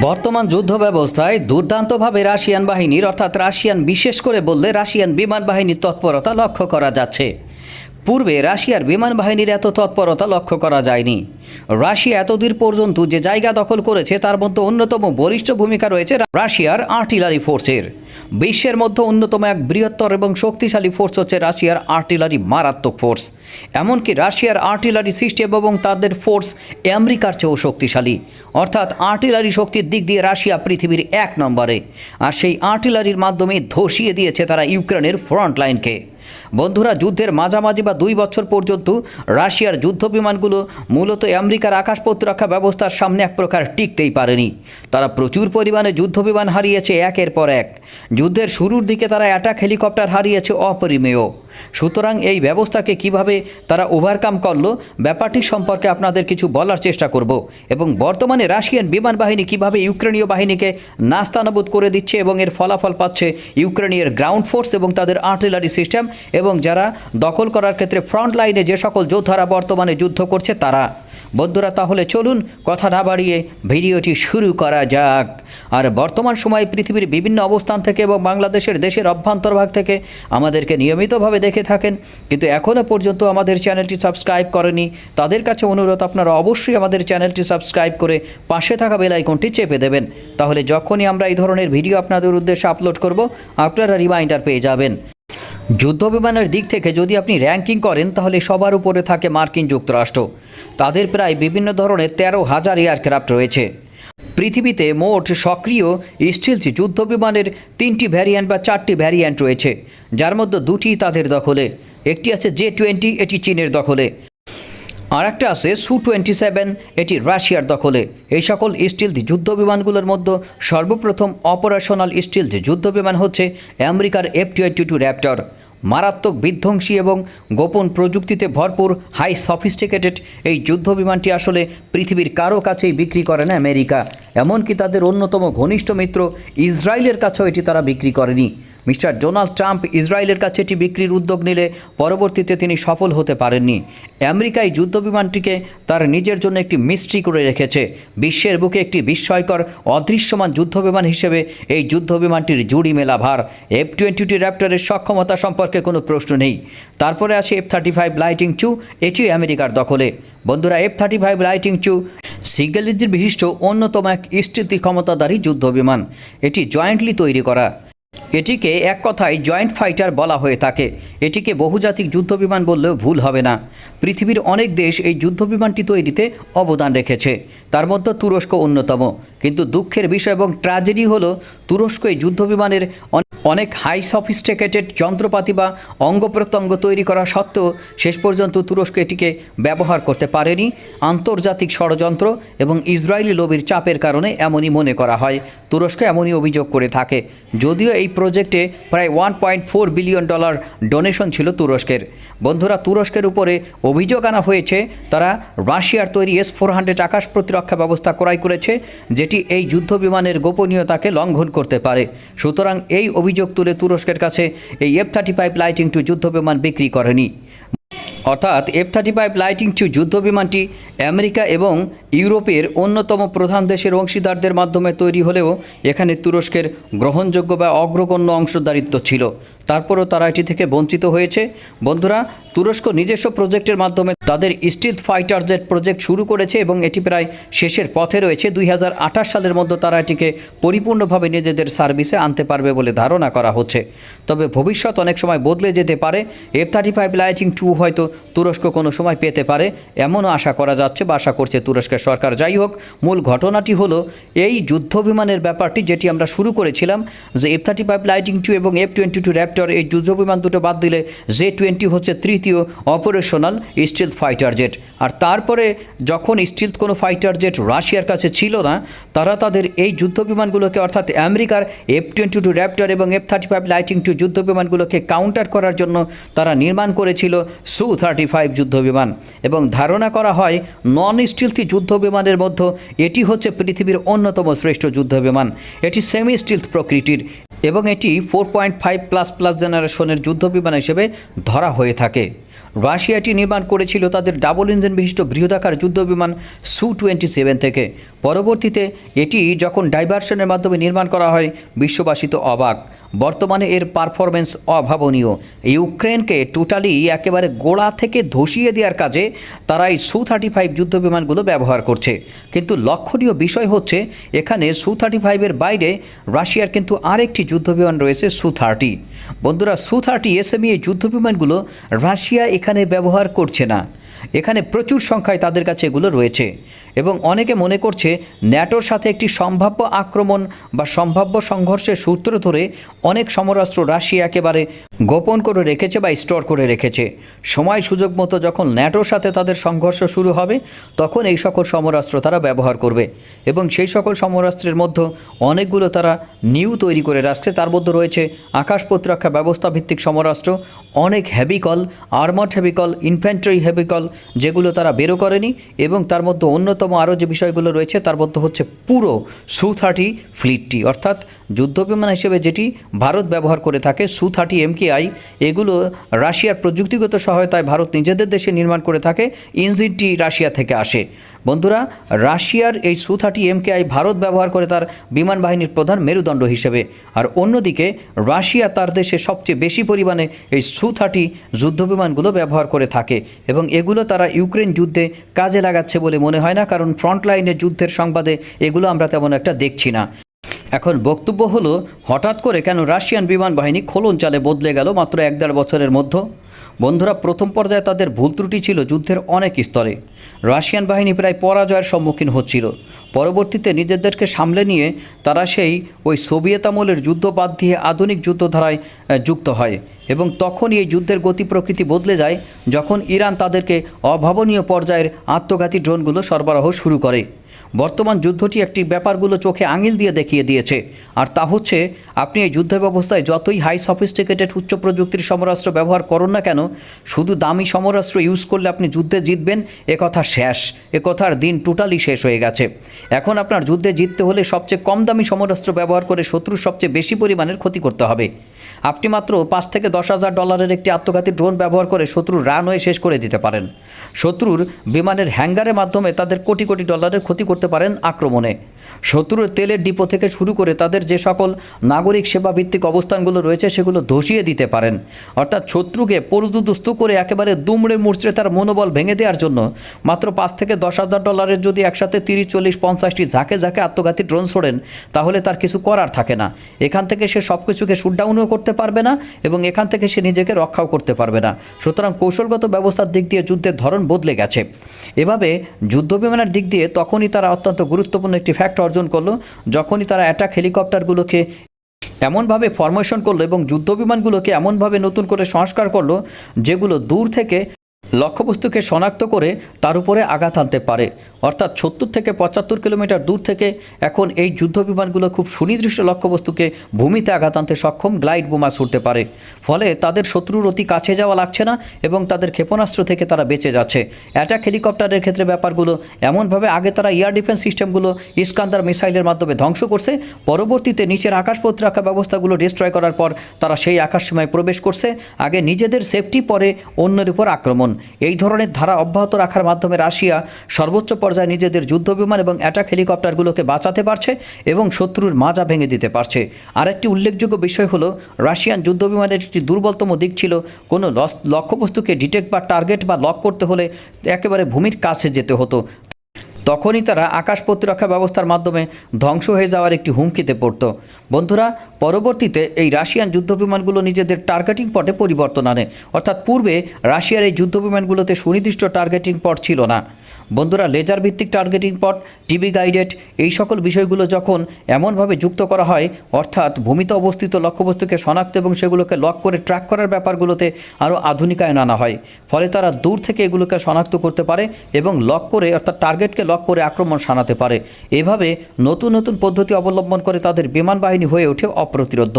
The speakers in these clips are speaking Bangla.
বর্তমান যুদ্ধ ব্যবস্থায় দুর্দান্তভাবে রাশিয়ান বাহিনীর, অর্থাৎ রাশিয়ান বিশেষ করে বললে রাশিয়ান বিমান বাহিনীর তৎপরতা লক্ষ্য করা যাচ্ছে। পূর্বে রাশিয়ার বিমান বাহিনীর এত তৎপরতা লক্ষ্য করা যায়নি। রাশিয়া এতদূর পর্যন্ত যে জায়গা দখল করেছে, তার মধ্যে অন্যতম বলিষ্ঠ ভূমিকা রয়েছে রাশিয়ার আর্টিলারি ফোর্সের। বিশ্বের মধ্যে অন্যতম এক বৃহত্তর এবং শক্তিশালী ফোর্স হচ্ছে রাশিয়ার আর্টিলারি মারাত্মক ফোর্স। এমনকি রাশিয়ার আর্টিলারি সিস্টেম এবং তাদের ফোর্স আমেরিকার চেয়েও শক্তিশালী। অর্থাৎ আর্টিলারি শক্তির দিক দিয়ে রাশিয়া পৃথিবীর এক নম্বরে। আর সেই আর্টিলারির মাধ্যমে ধসিয়ে দিয়েছে তারা ইউক্রেনের ফ্রন্ট লাইনকে। বন্ধুরা, যুদ্ধের মাঝামাঝি বা দুই বছর পর্যন্ত রাশিয়ার যুদ্ধ বিমানগুলো মূলত আমেরিকার আকাশ প্রতিরক্ষা ব্যবস্থার সামনে এক প্রকার টিকতেই পারেনি। তারা প্রচুর পরিমাণে যুদ্ধ বিমান হারিয়েছে একের পর এক। যুদ্ধের শুরুর দিকে তারা অ্যাটাক হেলিকপ্টার হারিয়েছে অপরিমেয়। সুতরাং এই ব্যবস্থাকে কীভাবে তারা ওভারকাম করল, ব্যাপারটি সম্পর্কে আপনাদের কিছু বলার চেষ্টা করব এবং বর্তমানে রাশিয়ান বিমান বাহিনী কীভাবে ইউক্রেনীয় বাহিনীকে নাস্তানাবুদ করে দিচ্ছে এবং এর ফলাফল পাচ্ছে ইউক্রেনীয় গ্রাউন্ড ফোর্স এবং তাদের আর্টিলারি সিস্টেম এবং যারা দখল করার ক্ষেত্রে ফ্রন্ট লাইনে যে সকল যোদ্ধারা বর্তমানে যুদ্ধ করছে তারা। বন্ধুরা, তাহলে চলুন কথা না বাড়িয়ে ভিডিওটি শুরু করা যাক। আর বর্তমান সময়ে পৃথিবীর বিভিন্ন অবস্থান থেকে এবং বাংলাদেশের দেশের অভ্যন্তরভাগ থেকে আমাদেরকে নিয়মিতভাবে দেখে থাকেন। কিন্তু এখনও পর্যন্ত আমাদের চ্যানেলটি সাবস্ক্রাইব করেনি। তাদের কাছে অনুরোধ, আপনারা অবশ্যই আমাদের চ্যানেলটি সাবস্ক্রাইব করে পাশে থাকা বেল আইকনটি চেপে দেবেন। তাহলে যখনই আমরা এই ধরনের ভিডিও আপনাদের উদ্দেশ্যে আপলোড করব, আপনারা রিমাইন্ডার পেয়ে যাবেন। যুদ্ধ বিমানের দিক থেকে যদি আপনি র্যাঙ্কিং করেন, তাহলে সবার উপরে থাকে মার্কিন যুক্তরাষ্ট্র। তাদের প্রায় বিভিন্ন ধরনের তেরো হাজার এয়ারক্রাফট রয়েছে। পৃথিবীতে মোট সক্রিয় স্টিলস যুদ্ধ বিমানের তিনটি ভ্যারিয়েন্ট বা চারটি ভ্যারিয়েন্ট রয়েছে, যার মধ্যে দুটি তাদের দখলে, একটি আছে জে টোয়েন্টি এটি চীনের দখলে। আর একটা আছে সু টোয়েন্টি সেভেন এটি রাশিয়ার দখলে। এই সকল স্টিলথ যুদ্ধ বিমানগুলোর মধ্যে সর্বপ্রথম অপারেশনাল স্টিলথ যুদ্ধ বিমান হচ্ছে আমেরিকার এফ টোয়েন্টি টু র্যাপটর। মারাত্মক বিধ্বংসী এবং গোপন প্রযুক্তিতে ভরপুর হাই সফিস্টিকেটেড এই যুদ্ধ বিমানটি আসলে পৃথিবীর কারও কাছেই বিক্রি করে না আমেরিকা। এমনকি তাদের অন্যতম ঘনিষ্ঠ মিত্র ইসরায়েলের কাছেও এটি তারা বিক্রি করেনি। মিস্টার ডোনাল্ড ট্রাম্প ইসরায়েলের কাছে এটি বিক্রির উদ্যোগ নিলে পরবর্তীতে তিনি সফল হতে পারেননি। আমেরিকা এই যুদ্ধ বিমানটিকে তার নিজের জন্য একটি মিস্ট্রি করে রেখেছে। বিশ্বের বুকে একটি বিস্ময়কর, অদৃশ্যমান যুদ্ধ বিমান হিসেবে এই যুদ্ধ বিমানটির জুড়ি মেলা ভার। এফ টোয়েন্টি টু র্যাপ্টারের সক্ষমতা সম্পর্কে কোনো প্রশ্ন নেই। তারপরে আছে F thirty five lighting two এটিও আমেরিকার দখলে। বন্ধুরা F thirty five lighting two সিঙ্গেলিজির বিশিষ্ট অন্যতম এক স্থিতি ক্ষমতাধারী যুদ্ধ বিমান এটি জয়েন্টলি তৈরি করা। এটিকে এক কথায় জয়েন্ট ফাইটার বলা হয়ে থাকে। এটিকে বহুজাতিক যুদ্ধবিমান বললেও ভুল হবে না। পৃথিবীর অনেক দেশ এই যুদ্ধবিমানটি তৈরিতে অবদান রেখেছে। তার মধ্যে তুরস্ক অন্যতম। কিন্তু দুঃখের বিষয় এবং ট্র্যাজেডি হলো, তুরস্ক এই যুদ্ধবিমানের অন- অনেক হাই সফিস্টিকেটেড যন্ত্রপাতি বা অঙ্গ প্রত্যঙ্গ তৈরি করা সত্ত্বেও শেষ পর্যন্ত তুরস্ক এটিকে ব্যবহার করতে পারেনি। আন্তর্জাতিক ষড়যন্ত্র এবং ইসরায়েলি লবির চাপের কারণে এমনই মনে করা হয়। তুরস্ক এমনই অভিযোগ করে থাকে। যদিও এই প্রজেক্টে প্রায় one point four billion dollar donation ছিল তুরস্কের। বন্ধুরা, তুরস্কের উপরে অভিযোগ আনা হয়েছে, তারা রাশিয়ার তৈরি এস ফোর হান্ড্রেড আকাশ প্রতিরক্ষা ব্যবস্থা ক্রয় করেছে, যেটি এই যুদ্ধ বিমানের গোপনীয়তাকে লঙ্ঘন করতে পারে। সুতরাং এই অভিযোগ তুলে তুরস্কের কাছে এই F thirty five lighting two যুদ্ধ বিমান বিক্রি করেনি। অর্থাৎ F thirty five lighting two যুদ্ধ বিমানটি আমেরিকা এবং ইউরোপের অন্যতম প্রধান দেশের অংশীদারদের মাধ্যমে তৈরি হলেও এখানে তুরস্কের গ্রহণযোগ্য বা অগ্রগণ্য অংশদারিত্ব ছিল। তারপরও তারা এটি থেকে বঞ্চিত হয়েছে। বন্ধুরা, তুরস্ক নিজস্ব প্রজেক্টের মাধ্যমে তাদের স্টিল ফাইটার জেট প্রজেক্ট শুরু করেছে এবং এটি প্রায় শেষের পথে রয়েছে। দুই হাজার আঠাশ সালের মধ্যে তারা এটিকে পরিপূর্ণভাবে নিজেদের সার্ভিসে আনতে পারবে বলে ধারণা করা হচ্ছে। তবে ভবিষ্যৎ অনেক সময় বদলে যেতে পারে। F thirty five lighting two হয়তো তুরস্ক কোনো সময় পেতে পারে, এমনও আশা করা যাচ্ছে। বা আশা করছে তুরস্কের সরকার। যাই হোক, মূল ঘটনাটি হলো এই যুদ্ধ বিমানের ব্যাপারটি যেটি আমরা শুরু করেছিলাম, যে F thirty five lighting two এবং এফ টোয়েন্টি টু র্যাপটর এই যুদ্ধ বিমান দুটো বাদ দিলে জে টোয়েন্টি হচ্ছে তৃতীয় অপারেশনাল স্টিলথ ফাইটার জেট আর তারপরে যখন স্টিল কোনো ফাইটার জেট রাশিয়ার কাছে ছিল না, তারা তাদের এই যুদ্ধ বিমানগুলোকে অর্থাৎ আমেরিকার এফ টোয়েন্টি টু র্যাপটর এবং F thirty five lighting two যুদ্ধ বিমানগুলোকে কাউন্টার করার জন্য তারা নির্মাণ করেছিল সু থার্টি ফাইভ যুদ্ধ বিমান এবং ধারণা করা হয় নন স্টিলথি যুদ্ধ বিমানের মধ্যে এটি হচ্ছে পৃথিবীর অন্যতম শ্রেষ্ঠ যুদ্ধ বিমান এটি সেমি স্টিলথ প্রকৃতির এবং এটি four point five plus plus জেনারেশনের যুদ্ধ বিমান হিসেবে ধরা হয়ে থাকে। রাশিয়াটি নির্মাণ করেছিল তাদের ডাবল ইঞ্জিন বিশিষ্ট বৃহদাকার যুদ্ধবিমান সু টোয়েন্টি সেভেন থেকে। পরবর্তীতে এটি যখন ডাইভারশনের মাধ্যমে নির্মাণ করা হয় বিশ্ববাসী তো অবাক। বর্তমানে এর পারফরমেন্স অভাবনীয়। ইউক্রেনকে টোটালি একেবারে গোড়া থেকে ধসিয়ে দেওয়ার কাজে তারা এই সু থার্টি ফাইভ যুদ্ধবিমানগুলো ব্যবহার করছে। কিন্তু লক্ষণীয় বিষয় হচ্ছে, এখানে সু থার্টি ফাইভের বাইরে রাশিয়ার কিন্তু আরেকটি যুদ্ধবিমান রয়েছে সু থার্টি বন্ধুরা সু থার্টি এসএমই এই যুদ্ধবিমানগুলো রাশিয়া এখানে ব্যবহার করছে না। এখানে প্রচুর সংখ্যায় তাদের কাছে এগুলো রয়েছে। এবং অনেকে মনে করছে ন্যাটোর সাথে একটি সম্ভাব্য আক্রমণ বা সম্ভাব্য সংঘর্ষের সূত্র ধরে অনেক সমরাস্ত্র রাশিয়া একেবারে গোপন করে রেখেছে বা স্টোর করে রেখেছে। সময় সুযোগ মতো যখন ন্যাটোর সাথে তাদের সংঘর্ষ শুরু হবে, তখন এই সকল সমরাস্ত্র তারা ব্যবহার করবে এবং সেই সকল সমরাস্ত্রের মধ্যে অনেকগুলো তারা নিউ তৈরি করে রাখছে তার মধ্যে রয়েছে আকাশ প্রতিরক্ষা ব্যবস্থা ভিত্তিক সমরাস্ত্র, অনেক হেভিকল আর্মার্ড হেভিকল, ইনফ্যান্ট্রি হেভিকল যেগুলো তারা বেরো করেনি এবং তার মধ্যে অন্যতম আরও যে বিষয়গুলো রয়েছে তার মধ্যে হচ্ছে পুরো সু থার্টি ফ্লিটটি, অর্থাৎ যুদ্ধবিমান হিসেবে যেটি ভারত ব্যবহার করে থাকে, সু থার্টি এমকেআই এগুলো রাশিয়ার প্রযুক্তিগত সহায়তায় ভারত নিজেদের দেশে নির্মাণ করে থাকে, ইঞ্জিনটি রাশিয়া থেকে আসে। বন্ধুরা, রাশিয়ার এই সু থার্টি এমকেআই ভারত ব্যবহার করে তার বিমান বাহিনীর প্রধান মেরুদণ্ড হিসেবে। আর অন্যদিকে, রাশিয়া তার দেশে সবচেয়ে বেশি পরিমাণে এই সু থার্টি যুদ্ধবিমানগুলো ব্যবহার করে থাকে এবং এগুলো তারা ইউক্রেন যুদ্ধে কাজে লাগাচ্ছে বলে মনে হয় না, কারণ ফ্রন্ট লাইনের যুদ্ধের সংবাদে এগুলো আমরা তেমন একটা দেখছি না। এখন বক্তব্য হলো, হঠাৎ করে কেন রাশিয়ান বিমান বাহিনী খোলন চালে বদলে গেল মাত্র এক দেড় বছরের মধ্যে? বন্ধুরা, প্রথম পর্যায়ে তাদের ভুল ত্রুটি ছিল যুদ্ধের অনেক স্তরে। রাশিয়ান বাহিনী প্রায় পরাজয়ের সম্মুখীন হচ্ছিল। পরবর্তীতে নিজেদেরকে সামলে নিয়ে তারা সেই ওই সোভিয়েত আমলের যুদ্ধ বাদ দিয়ে আধুনিক যুদ্ধধারায় যুক্ত হয় এবং তখনই এই যুদ্ধের গতি প্রকৃতি বদলে যায় যখন ইরান তাদেরকে অভাবনীয় পর্যায়ের আত্মঘাতী ড্রোনগুলো সরবরাহ শুরু করে। বর্তমান যুদ্ধটি একটি ব্যাপারগুলো চোখে আঙিল দিয়ে দেখিয়ে দিয়েছে। আর তা হচ্ছে, আপনি এই যুদ্ধ ব্যবস্থায় যতই হাই সফিস্টিকেটেড উচ্চ প্রযুক্তির সমরাস্ত্র ব্যবহার করুন না কেন, শুধু দামি সমরাস্ত্র ইউজ করলে আপনি যুদ্ধে জিতবেন, এ কথা শেষ। এ কথার দিন টোটালি শেষ হয়ে গেছে। এখন আপনার যুদ্ধে জিততে হলে সবচেয়ে কম দামি সমরাস্ত্র ব্যবহার করে শত্রুর সবচেয়ে বেশি পরিমাণের ক্ষতি করতে হবে। আপনি মাত্র পাঁচ থেকে দশ হাজার ডলারের একটি আত্মঘাতী ড্রোন ব্যবহার করে শত্রুর রানওয়ে শেষ করে দিতে পারেন। শত্রুর বিমানের হ্যাঙ্গারের মাধ্যমে তাদের কোটি কোটি ডলারের ক্ষতি করতে পারেন আক্রমণে। শত্রুর তেলের ডিপো থেকে শুরু করে তাদের যে সকল নাগরিক সেবা ভিত্তিক অবস্থানগুলো রয়েছে সেগুলো ধসিয়ে দিতে পারেন। অর্থাৎ শত্রুকে পরুদুস্ত করে একেবারে দুমড়ে মুচড়ে তার মনোবল ভেঙে দেওয়ার জন্য মাত্র পাঁচ থেকে দশ হাজার ডলারের যদি একসাথে তিরিশ, চল্লিশ, পঞ্চাশটি ঝাঁকে ঝাঁকে আত্মঘাতী ড্রোন ছোড়েন, তাহলে তার কিছু করার থাকে না। এখান থেকে সে সব কিছুকে শুটডাউনও করতে পারবে না এবং এখান থেকে সে নিজেকে রক্ষাও করতে পারবে না। সুতরাং কৌশলগত ব্যবস্থার দিক দিয়ে যুদ্ধের ধরন বদলে গেছে। এভাবে যুদ্ধ বিমানের দিক দিয়ে তখনই তারা অত্যন্ত গুরুত্বপূর্ণ একটি ফ্যাক্ট অর্জন করল, যখনই তারা অ্যাটাক হেলিকপ্টারগুলোকে এমনভাবে ফরমেশন করল এবং যুদ্ধ বিমানগুলোকে এমনভাবে নতুন করে সংস্কার করল, যেগুলো দূর থেকে লক্ষ্যবস্তুকে শনাক্ত করে তার উপরে আঘাত আনতে পারে। অর্থাৎ সত্তর থেকে পঁচাত্তর কিলোমিটার দূর থেকে এখন এই যুদ্ধ বিমানগুলো খুব সুনির্দিষ্ট লক্ষ্যবস্তুকে ভূমিতে আঘাত আনতে সক্ষম গ্লাইড বোমা ছুটতে পারে। ফলে তাদের শত্রুর অতি কাছে যাওয়া লাগছে না এবং তাদের ক্ষেপণাস্ত্র থেকে তারা বেঁচে যাচ্ছে। অ্যাটাক হেলিকপ্টারের ক্ষেত্রে ব্যাপারগুলো এমনভাবে আগে তারা এয়ার ডিফেন্স সিস্টেমগুলো ইস্কান্দার মিসাইলের মাধ্যমে ধ্বংস করছে, পরবর্তীতে নিচের আকাশ প্রতিরক্ষা ব্যবস্থাগুলো ডিস্ট্রয় করার পর তারা সেই আকাশ সীমায় প্রবেশ করছে। আগে নিজেদের সেফটি পরে অন্যের উপর আক্রমণ। এই ধরনের ধারা অব্যাহত রাখার মাধ্যমে রাশিয়া সর্বোচ্চ পর্যায়ে নিজেদের যুদ্ধবিমান এবং অ্যাটাক হেলিকপ্টারগুলোকে বাঁচাতে পারছে এবং শত্রুর মাজা ভেঙে দিতে পারছে। আরেকটি উল্লেখযোগ্য বিষয় হলো, রাশিয়ান যুদ্ধবিমানের একটি দুর্বলতম দিক ছিল কোনো লক্ষ্যবস্তুকে ডিটেক্ট বা টার্গেট বা লক করতে হলে একেবারে ভূমির কাছে যেতে হতো। তখনই তারা আকাশ প্রতিরক্ষা ব্যবস্থার মাধ্যমে ধ্বংস হয়ে যাওয়ার একটি হুমকিতে পড়ত। বন্ধুরা, পরবর্তীতে এই রাশিয়ান যুদ্ধবিমানগুলো নিজেদের টার্গেটিং পটে পরিবর্তন আনে। অর্থাৎ পূর্বে রাশিয়ার এই যুদ্ধবিমানগুলোতে সুনির্দিষ্ট টার্গেটিং পট ছিল না। বন্ধুরা লেজার ভিত্তিক টার্গেটিং পট টিভি গাইডেড এই সকল বিষয়গুলো যখন এমনভাবে যুক্ত করা হয়, অর্থাৎ ভূমিতে অবস্থিত লক্ষ্যবস্তুকে শনাক্ত এবং সেগুলোকে লক করে ট্র্যাক করার ব্যাপারগুলোতে আরও আধুনিকায়ন আনা হয়। ফলে তারা দূর থেকে এগুলোকে শনাক্ত করতে পারে এবং লক করে, অর্থাৎ টার্গেটকে লক করে আক্রমণ শানাতে পারে। এভাবে নতুন নতুন পদ্ধতি অবলম্বন করে তাদের বিমান বাহিনী হয়ে ওঠে অপ্রতিরোধ্য।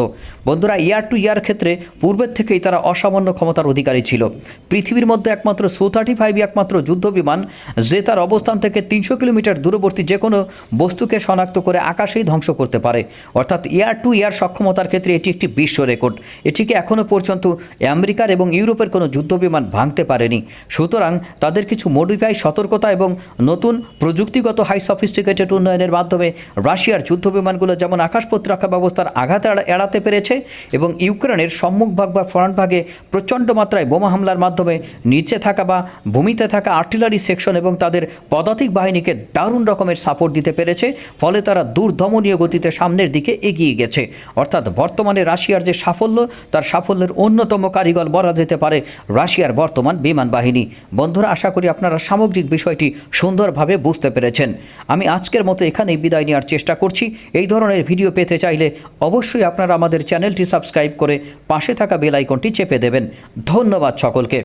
বন্ধুরা ইয়ার টু ইয়ার ক্ষেত্রে পূর্বের থেকেই তারা অসামান্য ক্ষমতার অধিকারী ছিল। পৃথিবীর মধ্যে একমাত্র সু থার্টি ফাইভ একমাত্র যুদ্ধ বিমান যে তার অবস্থান থেকে তিনশো কিলোমিটার দূরবর্তী যে কোনো বস্তুকে শনাক্ত করে আকাশেই ধ্বংস করতে পারে। অর্থাৎ এয়ার টু এয়ার সক্ষমতার ক্ষেত্রে এটি একটি বিশ্ব রেকর্ড। এটিকে এখনও পর্যন্ত আমেরিকার এবং ইউরোপের কোনো যুদ্ধবিমান ভাঙতে পারেনি। সুতরাং তাদের কিছু মডিফাই সতর্কতা এবং নতুন প্রযুক্তিগত হাই সফিস্টিকেটেড উন্নয়নের মাধ্যমে রাশিয়ার যুদ্ধবিমানগুলো যেমন আকাশ প্রতিরক্ষা ব্যবস্থার আঘাত এড়াতে পেরেছে এবং ইউক্রেনের সম্মুখভাগ বা ফ্রন্ট ভাগে প্রচণ্ড মাত্রায় বোমা হামলার মাধ্যমে নিচে থাকা বা ভূমিতে থাকা আর্টিলারি সেকশন এবং তাদের পদাতিক বাহিনীকে দারুণ রকমের সাপোর্ট দিতে পেরেছে, ফলে তারা দূরদমনীয় গতিতে সামনের দিকে এগিয়ে গেছে। অর্থাৎ বর্তমানে রাশিয়ার যে সাফল্য, তার সাফল্যের অন্যতম কারিগর বলা যেতে পারে রাশিয়ার বর্তমান বিমান বাহিনী। বন্ধুরা, আশা করি আপনারা সামগ্রিক বিষয়টি সুন্দরভাবে বুঝতে পেরেছেন। আমি আজকের মতো এখানেই বিদায় নেওয়ার চেষ্টা করছি। এই ধরনের ভিডিও পেতে চাইলে অবশ্যই আপনারা আমাদের চ্যানেলটি সাবস্ক্রাইব করে পাশে থাকা বেল আইকনটি চেপে দেবেন। ধন্যবাদ সকলকে।